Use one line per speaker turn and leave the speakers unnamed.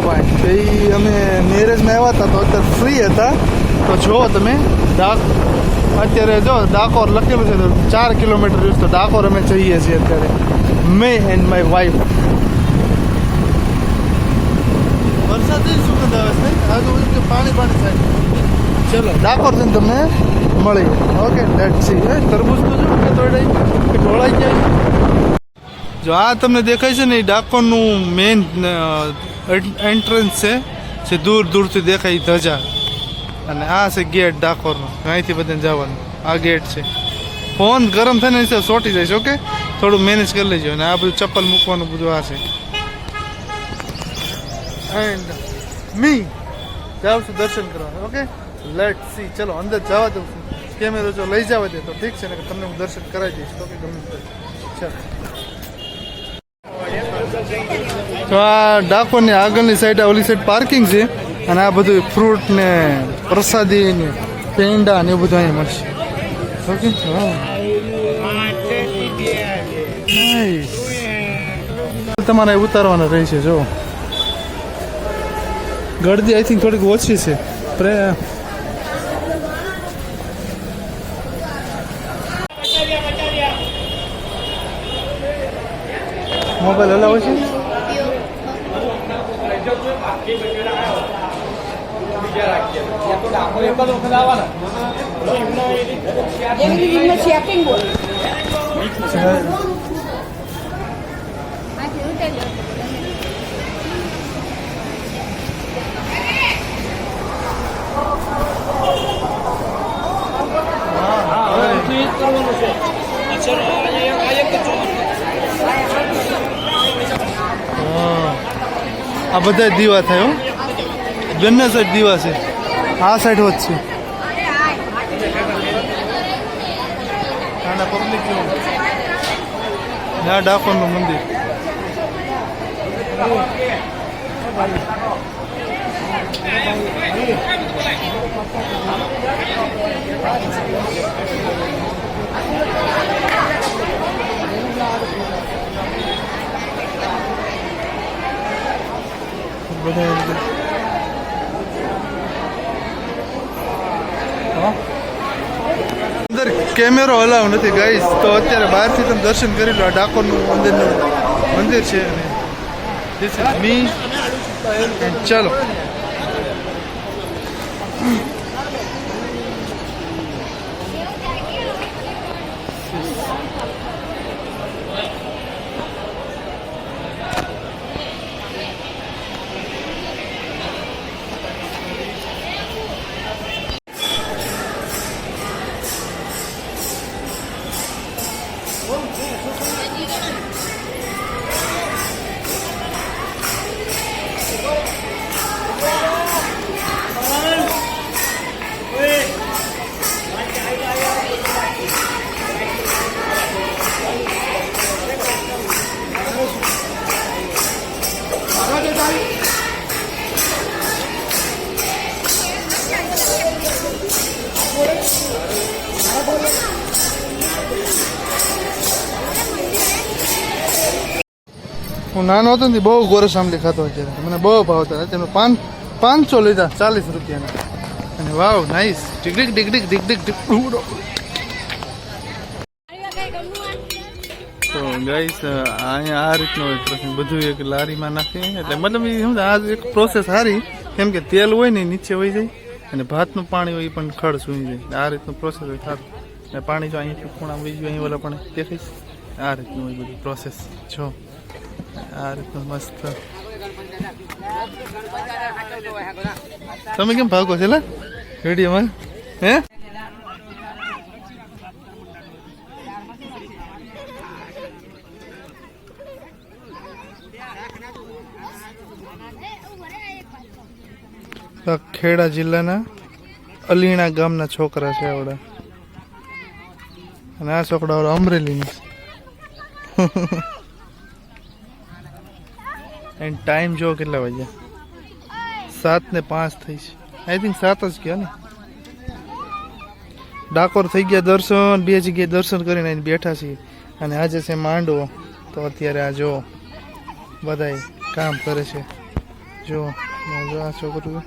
ભાઈ તો ઈ અમે મેરેજમાં આવ્યા હતા તો અત્યારે ફ્રી હતા તો જુઓ તમે ડાક અત્યારે જો ડાકોર લખેલું છે તો ચાર કિલોમીટર રહ્યું છે તો ડાકોર અમે જઈએ છીએ અત્યારે મે એન્ડ માય વાઈફ વરસાદની સુગંધ આવે છે નહીં? આજુબાજુ કે પાણી પાણી થાય ચલો ડાકોર જઈને તમને મળી ઓકે લેટ સી એ તરબૂચ તો જો કે તોડાઈ ગયું કે ઢોળાઈ ગયા જો આ તમને દેખાય છે ને, એ ડાકોરનું મેઇન એન્ટ્રન્સ છે, જે દૂર દૂરથી દેખાય ધજા. અને આ છે ગેટ ડાકોરનો. અહીંથી બધાને જવાનું. આ ગેટ છે. ફોન ગરમ થાય ને સોટી જાય છે, ઓકે? થોડું મેનેજ કરી લેજો. અને આ બધું ચપ્પલ મૂકવાનું બધું આ છે. એન્ડ મી જાઉં છું દર્શન કરવા, ઓકે? લેટ સી ચલો, અંદર જવા દઉં છું. કેમેરો જો લઈ જવા દે તો ઠીક છે ને તમને હું દર્શન કરાવી દઈશ. ઓકે, ગમે. ચાલો. તો આ ડાકોરની આગળની સાઈડ ઓલી સાઈડ પાર્કિંગ છે. અને આ બધું ફ્રૂટ ને પ્રસાદી ને પેંડા ને એવું બધું અહીંયા મળશે. ઓકે તમારે ઉતારવાના રહી છે, જો. ગળદી આઈ થિંક થોડીક ઓછી છે. મોબાઈલ હલાવો છે?
એની રીતમાં ચેકિંગ બોલ
હા. આ બધા દીવા થાય હો. બંને સાઈડ દીવા છે. આ સાઈડ હોત છે. પબ્લિક ડાકોરનું મંદિર. Thank એમ હા? અંદર કેમેરો હલાવ નથી ગાઈસ. તો અત્યારે બહારથી તમે દર્શન કરી લો. આ ડાકોરનું મંદિરનું મંદિર છે અને ચાલો. હું નાનો હતો ને બહુ ગોરસ આંબલી ખાતો અત્યારે. મને બહુ ભાવતા અત્યારે પાંચ પાંચસો લીધા, ચાલીસ રૂપિયાના. અને wow nice tick tick tick tick tick tick tick તો ગાઈસ અહીંયા આ રીતનો પ્રસંગ. બધું એક લારીમાં નાખે એટલે મતલબ એ સમજ, આ એક પ્રોસેસ સારી. કેમ કે તેલ હોય ને નીચે હોય જાય અને ભાતનું પાણી હોય એ પણ ખડ સુઈ જાય. આ રીતનું પ્રોસેસ હોય સારું અને પાણી જો અહીંયા ખૂણા વહી ગયું, અહીં ઓલા પણ દેખાઈશ આ રીતનું હોય બધું પ્રોસેસ જો. આ રીતનું મસ્ત. તમે કેમ ભાગો છો, લા? હે? ખેડા જિલ્લાના અલીણા ગામના છોકરા છે આવડા. અને આ છોકરા આવડા અમરેલીના. એન્ડ ટાઈમ જો કેટલા વાગ્યા? સાત ને પાંચ થઈ છે. આઈ થિંક સાત જ ગયા ને? ડાકોર થઈ ગયા દર્શન, બે જગ્યાએ દર્શન કરીને અહીં બેઠા છીએ. અને આજે છે માંડવો. તો અત્યારે આ જો બધાય કામ કરે છે. જો જો આ છોકરું